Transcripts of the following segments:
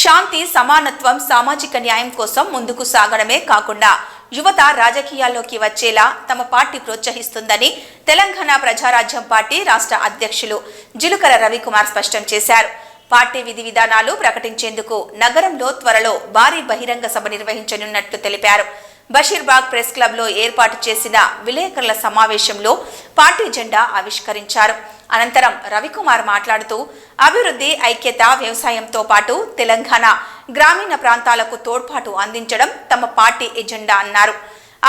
శాంతి సమానత్వం సామాజిక న్యాయం కోసం ముందుకు సాగడమే కాకుండా యువత రాజకీయాల్లోకి వచ్చేలా తమ పార్టీ ప్రోత్సహిస్తుందని తెలంగాణ ప్రజారాజ్యం పార్టీ రాష్ట్ర అధ్యక్షులు జిలుకర రవికుమార్ స్పష్టం చేశారు. పార్టీ విధి విధానాలు ప్రకటించేందుకు నగరంలో త్వరలో భారీ బహిరంగ సభ నిర్వహించనున్నట్లు తెలిపారు. బషీర్బాగ్ ప్రెస్ క్లబ్లో ఏర్పాటు చేసిన విలేకరుల సమావేశంలో పార్టీ జెండా ఆవిష్కరించారు. అనంతరం రవికుమార్ మాట్లాడుతూ అభివృద్ధి ఐక్యత వ్యవసాయంతో పాటు తెలంగాణ గ్రామీణ ప్రాంతాలకు తోడ్పాటు అందించడం తమ పార్టీ ఎజెండా అన్నారు.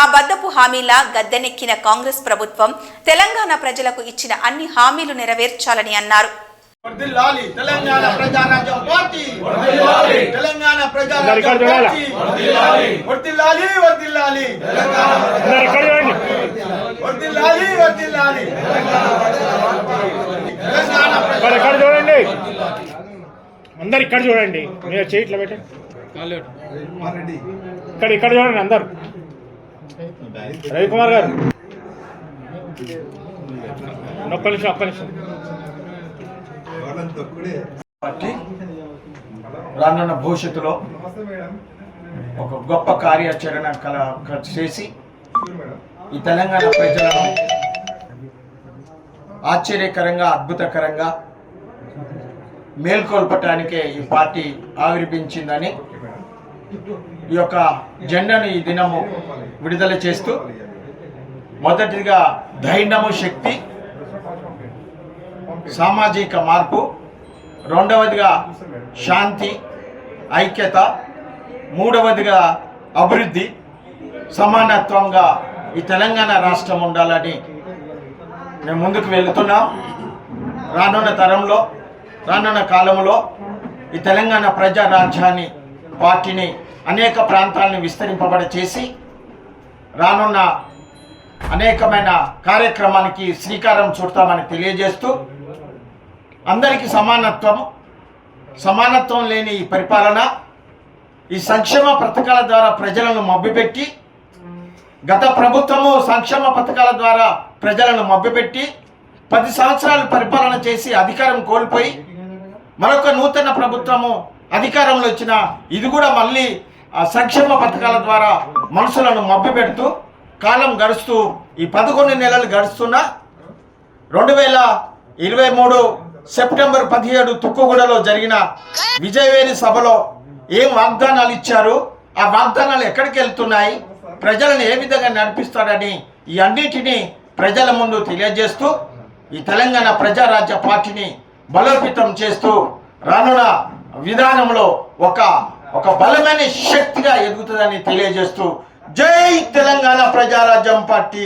ఆ బద్దపు హామీల గద్దెనెక్కిన కాంగ్రెస్ ప్రభుత్వం తెలంగాణ ప్రజలకు ఇచ్చిన అన్ని హామీలు నెరవేర్చాలని అన్నారు. తెలంగాణ ప్రజారాజ్యం పార్టీ. ప్రజారాజ్యం? పార్టీ. ఇక్కడ ఇక్కడ ఎక్కడ చూడండి. అందరు ఇక్కడ చూడండి. మీరు చేయి ఇట్లా పెట్టండి. ఇక్కడ ఇక్కడ చూడండి అందరు. రవికుమార్ గారు. ఒక్క నిమిషం ఒక్క నిమిషం. బట్టి రానున్న భవిష్యత్తులో ఒక గొప్ప కార్యాచరణ కల చేసి ఈ తెలంగాణ ప్రజలను ఆశ్చర్యకరంగా అద్భుతకరంగా మేల్కొల్పటానికే ఈ పార్టీ ఆవిర్భించిందని ఈ యొక్క జెండాను ఈ దినము విడుదల చేస్తూ మొదటిగా ధైర్యము శక్తి సామాజిక మార్పు రెండవదిగా శాంతి ఐక్యత మూడవదిగా అభివృద్ధి సమానత్వంగా ఈ తెలంగాణ రాష్ట్రం ఉండాలని మేము ముందుకు వెళుతున్నాం. రానున్న తరంలో రానున్న కాలంలో ఈ తెలంగాణ ప్రజా రాజ్యాన్ని పార్టీని అనేక ప్రాంతాలను విస్తరింపబడ చేసి రానున్న అనేకమైన కార్యక్రమానికి శ్రీకారం చుడతామని తెలియజేస్తూ అందరికీ సమానత్వం సమానత్వం లేని ఈ పరిపాలన ఈ సంక్షేమ పథకాల ద్వారా ప్రజలను మభ్యపెట్టి గత ప్రభుత్వము సంక్షేమ పథకాల ద్వారా ప్రజలను మభ్యపెట్టి పది సంవత్సరాలు పరిపాలన చేసి అధికారం కోల్పోయి మరొక నూతన ప్రభుత్వము అధికారంలో వచ్చిన ఇది కూడా మళ్ళీ ఆ సంక్షేమ పథకాల ద్వారా మనుషులను మభ్యపెడుతూ కాలం గడుస్తూ ఈ పదకొండు నెలలు గడుస్తున్న రెండు వేల ఇరవై మూడు సెప్టెంబర్ పదిహేడు తుక్కుగూడలో జరిగిన విజయవేరి సభలో ఏం వాగ్దానాలు ఇచ్చారు? ఆ వాగ్దానాలు ఎక్కడికి వెళ్తున్నాయి? ప్రజలను ఏ విధంగా నడిపిస్తాడని ఈ అన్నిటినీ ప్రజల ముందు తెలియజేస్తూ ఈ తెలంగాణ ప్రజారాజ్య పార్టీని బలోపేతం చేస్తూ రానున్న విధానంలో ఒక ఒక బలమైన శక్తిగా ఎదుగుతుందని తెలియజేస్తూ జై తెలంగాణ ప్రజారాజ్యం పార్టీ.